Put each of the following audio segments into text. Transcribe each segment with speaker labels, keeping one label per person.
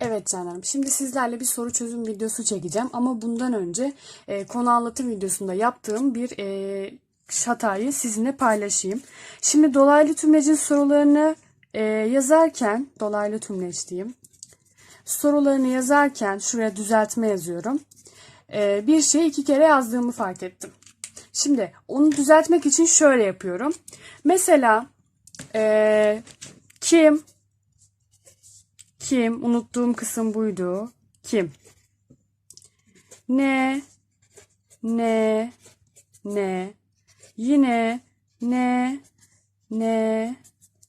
Speaker 1: Evet canlarım. Şimdi sizlerle bir soru çözüm videosu çekeceğim ama bundan önce e, konu anlatım videosunda yaptığım bir e, hatayı sizinle paylaşayım. Şimdi dolaylı tümlecin sorularını e, yazarken dolaylı tümleç diyeyim. Sorularını yazarken şuraya düzeltme yazıyorum. E, bir şeyi iki kere yazdığımı fark ettim. Şimdi onu düzeltmek için şöyle yapıyorum. Mesela e, kim kim? Unuttuğum kısım buydu. Kim? Ne? Ne? Ne? Yine ne? Ne?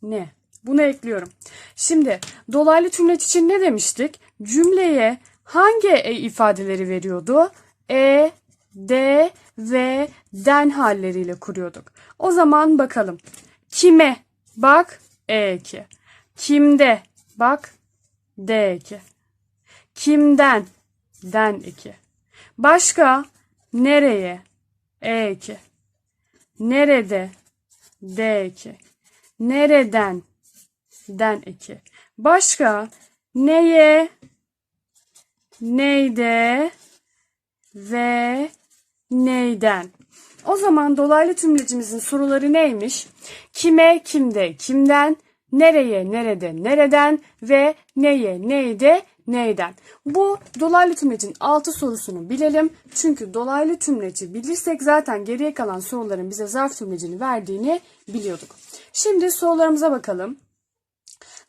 Speaker 1: Ne? Bunu ekliyorum. Şimdi dolaylı tümleç için ne demiştik? Cümleye hangi e ifadeleri veriyordu? E, de ve den halleriyle kuruyorduk. O zaman bakalım. Kime? Bak E2. Kimde? Bak D2. Kimden? Den 2. Başka? Nereye? E2. Nerede? D2. Nereden? Den 2. Başka? Neye? Neyde? Ve neyden? O zaman dolaylı tümlecimizin soruları neymiş? Kime, kimde, kimden, nereye, nerede, nereden ve neye, neyde, neyden. Bu dolaylı tümlecin 6 sorusunu bilelim. Çünkü dolaylı tümleci bilirsek zaten geriye kalan soruların bize zarf tümlecini verdiğini biliyorduk. Şimdi sorularımıza bakalım.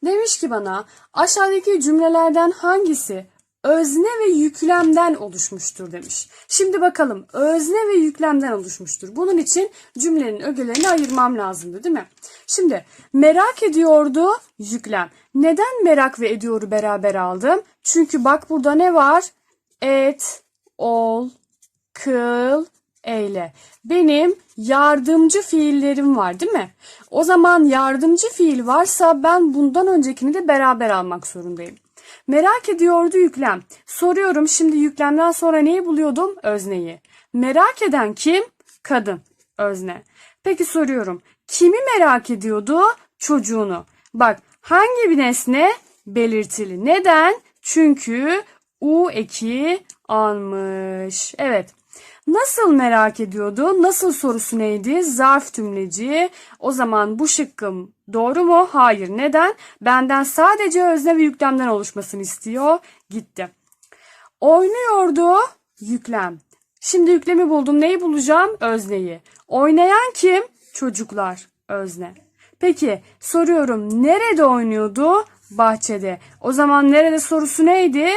Speaker 1: Demiş ki bana aşağıdaki cümlelerden hangisi özne ve yüklemden oluşmuştur demiş. Şimdi bakalım özne ve yüklemden oluşmuştur. Bunun için cümlenin ögelerini ayırmam lazımdı değil mi? Şimdi merak ediyordu yüklem. Neden merak ve ediyoru beraber aldım? Çünkü bak burada ne var? Et, ol, kıl, eyle. Benim yardımcı fiillerim var değil mi? O zaman yardımcı fiil varsa ben bundan öncekini de beraber almak zorundayım. Merak ediyordu yüklem. Soruyorum şimdi yüklemden sonra neyi buluyordum? Özneyi. Merak eden kim? Kadın. Özne. Peki soruyorum. Kimi merak ediyordu? Çocuğunu. Bak hangi bir nesne? Belirtili. Neden? Çünkü U eki almış. Evet. Nasıl merak ediyordu? Nasıl sorusu neydi? Zarf tümleci. O zaman bu şıkkım doğru mu? Hayır. Neden? Benden sadece özne ve yüklemden oluşmasını istiyor. Gitti. Oynuyordu. Yüklem. Şimdi yüklemi buldum. Neyi bulacağım? Özneyi. Oynayan kim? Çocuklar. Özne. Peki soruyorum. Nerede oynuyordu? Bahçede. O zaman nerede sorusu neydi?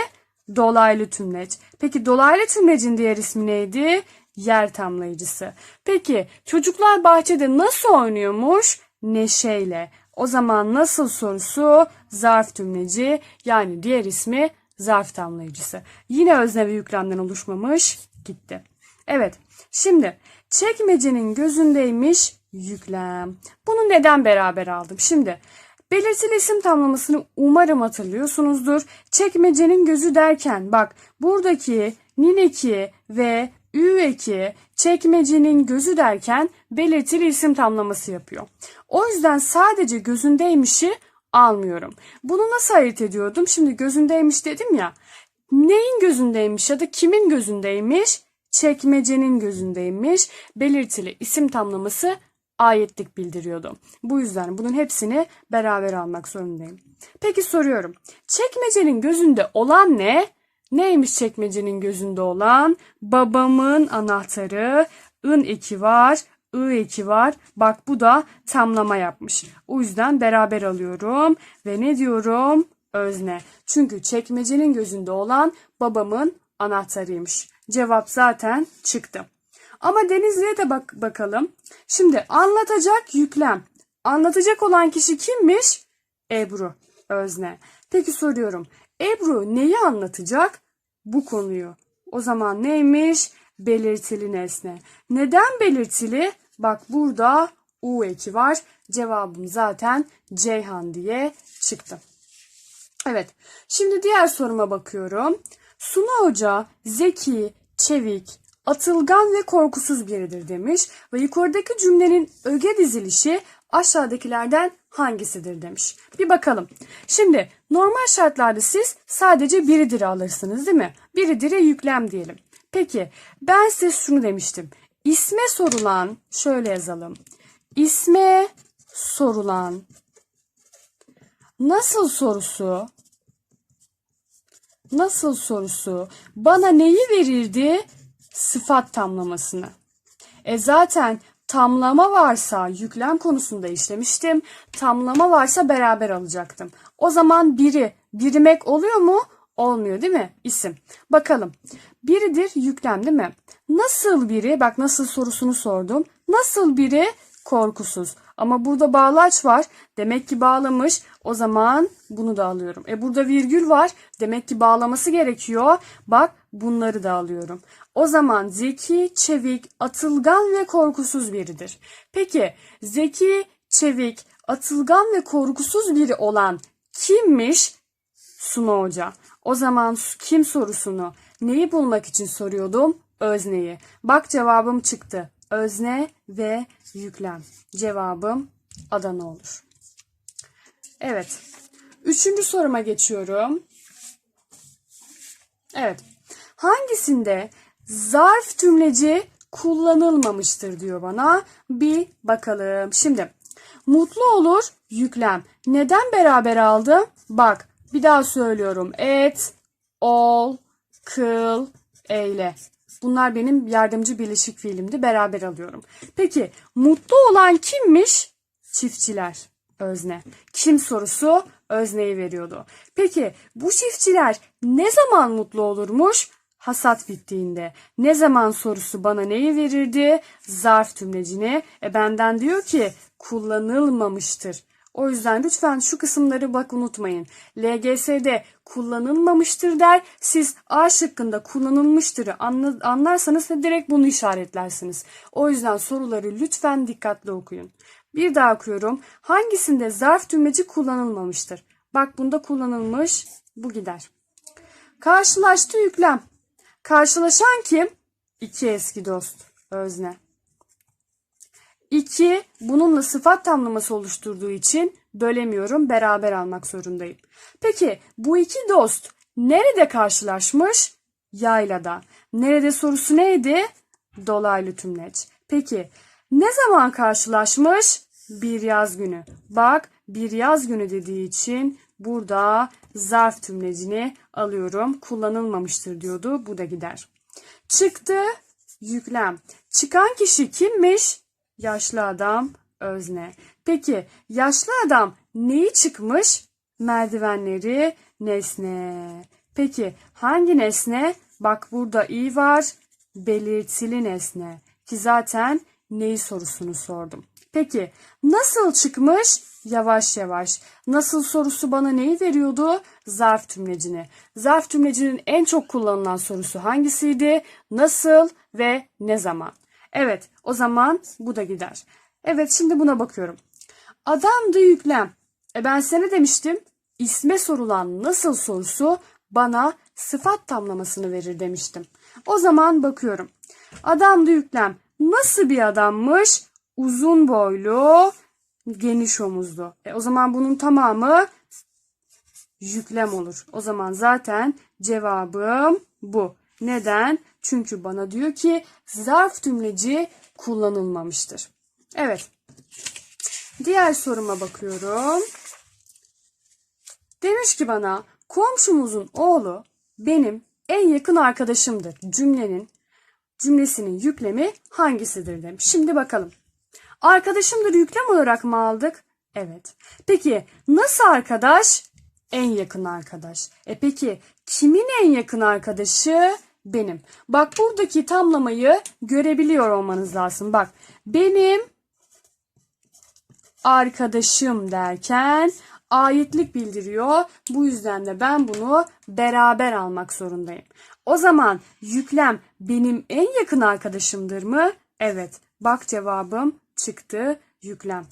Speaker 1: Dolaylı tümleç. Peki dolaylı tümlecin diğer ismi neydi? Yer tamlayıcısı. Peki çocuklar bahçede nasıl oynuyormuş? Neşeyle. O zaman nasıl sorusu? Zarf tümleci yani diğer ismi zarf tamlayıcısı. Yine özne ve yüklemden oluşmamış. Gitti. Evet. Şimdi çekmecenin gözündeymiş yüklem. Bunu neden beraber aldım? Şimdi Belirtili isim tamlamasını umarım hatırlıyorsunuzdur. Çekmecenin gözü derken bak buradaki nineki ve ü eki çekmecenin gözü derken belirtili isim tamlaması yapıyor. O yüzden sadece gözündeymişi almıyorum. Bunu nasıl ayırt ediyordum? Şimdi gözündeymiş dedim ya. Neyin gözündeymiş ya da kimin gözündeymiş? Çekmecenin gözündeymiş. Belirtili isim tamlaması ayetlik bildiriyordu. Bu yüzden bunun hepsini beraber almak zorundayım. Peki soruyorum. Çekmecenin gözünde olan ne? Neymiş çekmecenin gözünde olan? Babamın anahtarı. ın eki var. ı eki var. Bak bu da tamlama yapmış. O yüzden beraber alıyorum. Ve ne diyorum? Özne. Çünkü çekmecenin gözünde olan babamın anahtarıymış. Cevap zaten çıktı. Ama Denizli'ye de bak bakalım. Şimdi anlatacak yüklem. Anlatacak olan kişi kimmiş? Ebru. Özne. Peki soruyorum. Ebru neyi anlatacak? Bu konuyu. O zaman neymiş? Belirtili nesne. Neden belirtili? Bak burada U eki var. Cevabım zaten Ceyhan diye çıktı. Evet. Şimdi diğer soruma bakıyorum. Suna Hoca zeki, çevik, atılgan ve korkusuz biridir demiş ve yukarıdaki cümlenin öge dizilişi aşağıdakilerden hangisidir demiş. Bir bakalım. Şimdi normal şartlarda siz sadece biridir'i alırsınız değil mi? Biridir'e yüklem diyelim. Peki ben size şunu demiştim. İsme sorulan şöyle yazalım. İsme sorulan nasıl sorusu nasıl sorusu bana neyi verirdi? Sıfat tamlamasını. E zaten tamlama varsa yüklem konusunda işlemiştim. Tamlama varsa beraber alacaktım. O zaman biri birimek oluyor mu? Olmuyor değil mi? İsim. Bakalım. Biridir yüklem değil mi? Nasıl biri? Bak nasıl sorusunu sordum. Nasıl biri? Korkusuz. Ama burada bağlaç var. Demek ki bağlamış. O zaman bunu da alıyorum. E burada virgül var. Demek ki bağlaması gerekiyor. Bak bunları da alıyorum. O zaman zeki, çevik, atılgan ve korkusuz biridir. Peki zeki, çevik, atılgan ve korkusuz biri olan kimmiş? Suna Hoca. O zaman kim sorusunu neyi bulmak için soruyordum? Özneyi. Bak cevabım çıktı. Özne ve yüklem. Cevabım Adana olur. Evet. Üçüncü soruma geçiyorum. Evet. Hangisinde zarf tümleci kullanılmamıştır diyor bana. Bir bakalım. Şimdi mutlu olur yüklem. Neden beraber aldım? Bak bir daha söylüyorum. Et, ol, kıl, eyle. Bunlar benim yardımcı birleşik fiilimdi. Beraber alıyorum. Peki mutlu olan kimmiş? Çiftçiler. Özne. Kim sorusu özneyi veriyordu. Peki bu çiftçiler ne zaman mutlu olurmuş? Hasat bittiğinde. Ne zaman sorusu bana neyi verirdi? Zarf tümlecini. E benden diyor ki kullanılmamıştır. O yüzden lütfen şu kısımları bak unutmayın. LGS'de kullanılmamıştır der. Siz A şıkkında kullanılmıştırı anlarsanız direkt bunu işaretlersiniz. O yüzden soruları lütfen dikkatli okuyun. Bir daha okuyorum. Hangisinde zarf tümleci kullanılmamıştır? Bak bunda kullanılmış. Bu gider. Karşılaştı yüklem. Karşılaşan kim? İki eski dost. Özne. İki, bununla sıfat tamlaması oluşturduğu için bölemiyorum, beraber almak zorundayım. Peki bu iki dost nerede karşılaşmış? Yaylada. Nerede sorusu neydi? Dolaylı tümleç. Peki ne zaman karşılaşmış? Bir yaz günü. Bak bir yaz günü dediği için burada zarf tümlecini alıyorum. Kullanılmamıştır diyordu. Bu da gider. Çıktı yüklem. Çıkan kişi kimmiş? Yaşlı adam özne. Peki yaşlı adam neyi çıkmış? Merdivenleri nesne. Peki hangi nesne? Bak burada i var. Belirtili nesne. Ki zaten neyi sorusunu sordum. Peki nasıl çıkmış? Yavaş yavaş. Nasıl sorusu bana neyi veriyordu? Zarf tümlecini. Zarf tümlecinin en çok kullanılan sorusu hangisiydi? Nasıl ve ne zaman? Evet o zaman bu da gider. Evet şimdi buna bakıyorum. Adamdı yüklem. E ben sana demiştim isme sorulan nasıl sorusu bana sıfat tamlamasını verir demiştim. O zaman bakıyorum. Adamdı yüklem. Nasıl bir adammış? Uzun boylu, geniş omuzlu. E o zaman bunun tamamı yüklem olur. O zaman zaten cevabım bu. Neden? Çünkü bana diyor ki zarf tümleci kullanılmamıştır. Evet. Diğer soruma bakıyorum. Demiş ki bana komşumuzun oğlu benim en yakın arkadaşımdır. Cümlenin cümlesinin yüklemi hangisidir demiş. Şimdi bakalım. Arkadaşımdır yüklem olarak mı aldık? Evet. Peki nasıl arkadaş? En yakın arkadaş. E peki kimin en yakın arkadaşı? Benim. Bak buradaki tamlamayı görebiliyor olmanız lazım. Bak benim arkadaşım derken aitlik bildiriyor. Bu yüzden de ben bunu beraber almak zorundayım. O zaman yüklem benim en yakın arkadaşımdır mı? Evet. Bak cevabım çıktı. Yüklem.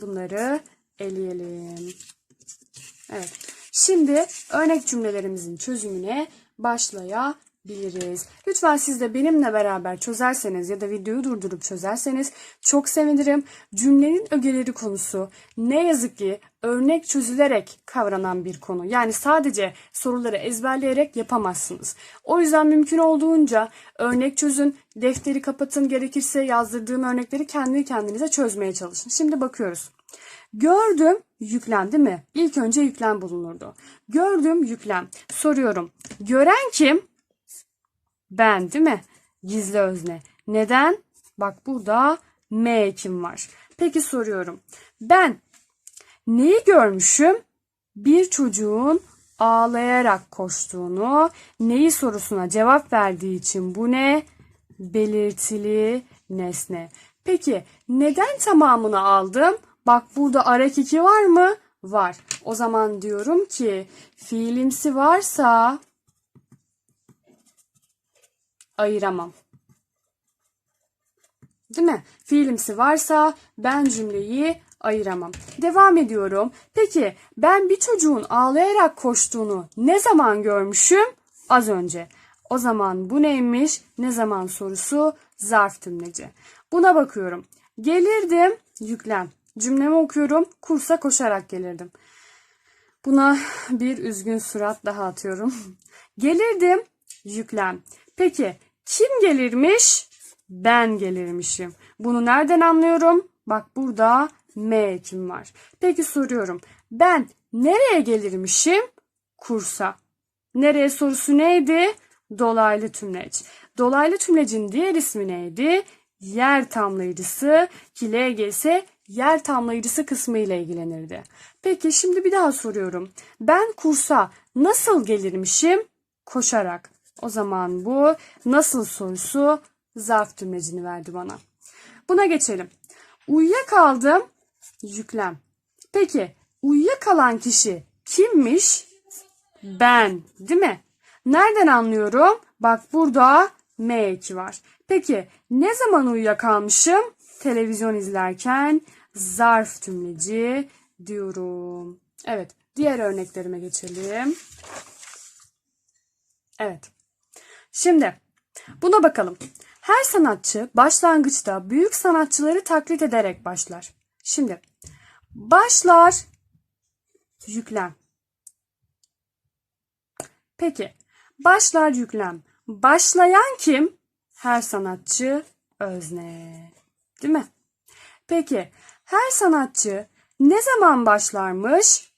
Speaker 1: Bunları eleyelim. Evet. Şimdi örnek cümlelerimizin çözümüne başlayabiliriz. Biliriz. Lütfen siz de benimle beraber çözerseniz ya da videoyu durdurup çözerseniz çok sevinirim. Cümlenin ögeleri konusu ne yazık ki örnek çözülerek kavranan bir konu. Yani sadece soruları ezberleyerek yapamazsınız. O yüzden mümkün olduğunca örnek çözün, defteri kapatın gerekirse yazdırdığım örnekleri kendi kendinize çözmeye çalışın. Şimdi bakıyoruz. Gördüm yüklem değil mi? İlk önce yüklem bulunurdu. Gördüm yüklem. Soruyorum. Gören kim? Ben değil mi? Gizli özne. Neden? Bak burada M ekim var. Peki soruyorum. Ben neyi görmüşüm? Bir çocuğun ağlayarak koştuğunu, neyi sorusuna cevap verdiği için bu ne? Belirtili nesne. Peki neden tamamını aldım? Bak burada arak 2 var mı? Var. O zaman diyorum ki fiilimsi varsa ayıramam. Değil mi? Fiilimsi varsa ben cümleyi ayıramam. Devam ediyorum. Peki ben bir çocuğun ağlayarak koştuğunu ne zaman görmüşüm? Az önce. O zaman bu neymiş? Ne zaman sorusu zarf tümleci. Buna bakıyorum. Gelirdim yüklem. Cümlemi okuyorum. Kursa koşarak gelirdim. Buna bir üzgün surat daha atıyorum. Gelirdim yüklem. Peki kim gelirmiş? Ben gelirmişim. Bunu nereden anlıyorum? Bak burada M ekim var. Peki soruyorum. Ben nereye gelirmişim? Kursa. Nereye sorusu neydi? Dolaylı tümleç. Dolaylı tümlecin diğer ismi neydi? Yer tamlayıcısı ki LGS yer tamlayıcısı kısmı ile ilgilenirdi. Peki şimdi bir daha soruyorum. Ben kursa nasıl gelirmişim? Koşarak. O zaman bu nasıl sorusu zarf tümlecini verdi bana. Buna geçelim. Uyuyakaldım yüklem. Peki uyuyakalan kişi kimmiş? Ben, değil mi? Nereden anlıyorum? Bak burada M2 var. Peki ne zaman uyuyakalmışım? Televizyon izlerken zarf tümleci diyorum. Evet, diğer örneklerime geçelim. Evet. Şimdi buna bakalım. Her sanatçı başlangıçta büyük sanatçıları taklit ederek başlar. Şimdi başlar yüklem. Peki başlar yüklem. Başlayan kim? Her sanatçı özne. Değil mi? Peki her sanatçı ne zaman başlarmış?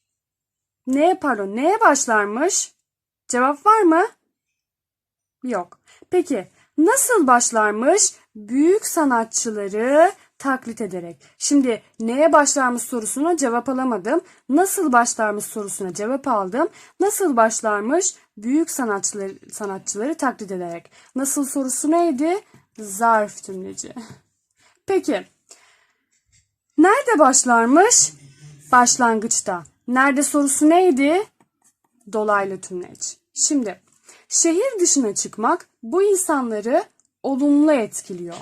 Speaker 1: Neye pardon neye başlarmış? Cevap var mı? Yok. Peki nasıl başlarmış? Büyük sanatçıları taklit ederek. Şimdi neye başlarmış sorusuna cevap alamadım. Nasıl başlarmış sorusuna cevap aldım. Nasıl başlarmış? Büyük sanatçıları, sanatçıları taklit ederek. Nasıl sorusu neydi? Zarf tümleci. Peki. Nerede başlarmış? Başlangıçta. Nerede sorusu neydi? Dolaylı tümleç. Şimdi şehir dışına çıkmak bu insanları olumlu etkiliyor.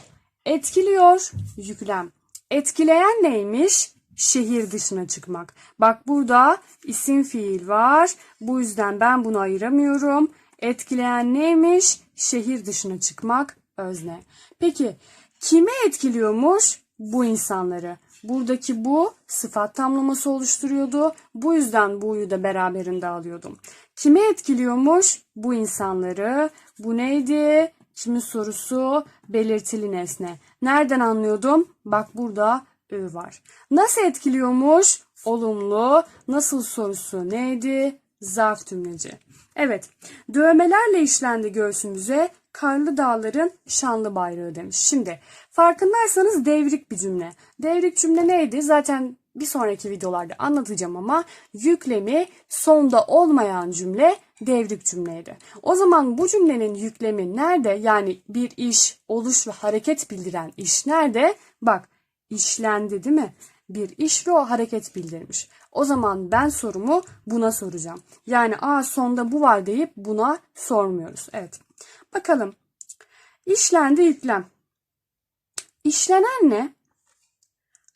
Speaker 1: Etkiliyor yüklem. Etkileyen neymiş? Şehir dışına çıkmak. Bak burada isim fiil var. Bu yüzden ben bunu ayıramıyorum. Etkileyen neymiş? Şehir dışına çıkmak özne. Peki kimi etkiliyormuş? Bu insanları. Buradaki bu sıfat tamlaması oluşturuyordu. Bu yüzden bu'yu da beraberinde alıyordum. Kimi etkiliyormuş? Bu insanları. Bu neydi? Kimin sorusu? Belirtili nesne. Nereden anlıyordum? Bak burada ü var. Nasıl etkiliyormuş? Olumlu. Nasıl sorusu neydi? Zarf tümleci. Evet. Dövmelerle işlendi göğsümüze. Karlı dağların şanlı bayrağı demiş. Şimdi farkındaysanız devrik bir cümle. Devrik cümle neydi? Zaten bir sonraki videolarda anlatacağım ama yüklemi sonda olmayan cümle devrik cümleydi. O zaman bu cümlenin yüklemi nerede? Yani bir iş, oluş ve hareket bildiren iş nerede? Bak işlendi değil mi? Bir iş ve o hareket bildirmiş. O zaman ben sorumu buna soracağım. Yani a sonda bu var deyip buna sormuyoruz. Evet. Bakalım. İşlendi yüklem. İşlenen ne?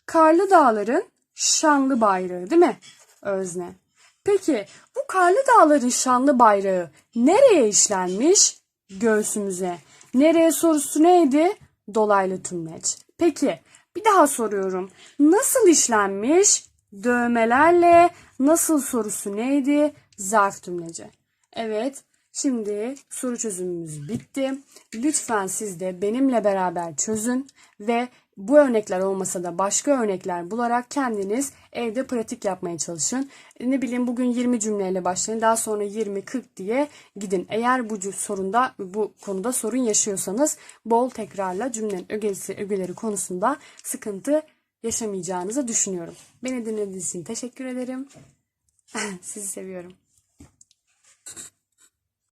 Speaker 1: Karlı dağların şanlı bayrağı değil mi? Özne. Peki bu karlı dağların şanlı bayrağı nereye işlenmiş? göğsümüze. Nereye sorusu neydi? Dolaylı tümleç. Peki bir daha soruyorum. Nasıl işlenmiş? Dövmelerle nasıl sorusu neydi? Zarf tümleci. Evet. Şimdi soru çözümümüz bitti. Lütfen siz de benimle beraber çözün ve bu örnekler olmasa da başka örnekler bularak kendiniz evde pratik yapmaya çalışın. Ne bileyim bugün 20 cümleyle başlayın. Daha sonra 20 40 diye gidin. Eğer bu sorunda bu konuda sorun yaşıyorsanız bol tekrarla cümlenin ögesi ögeleri konusunda sıkıntı yaşamayacağınızı düşünüyorum. Beni dinlediğiniz için teşekkür ederim. Sizi seviyorum.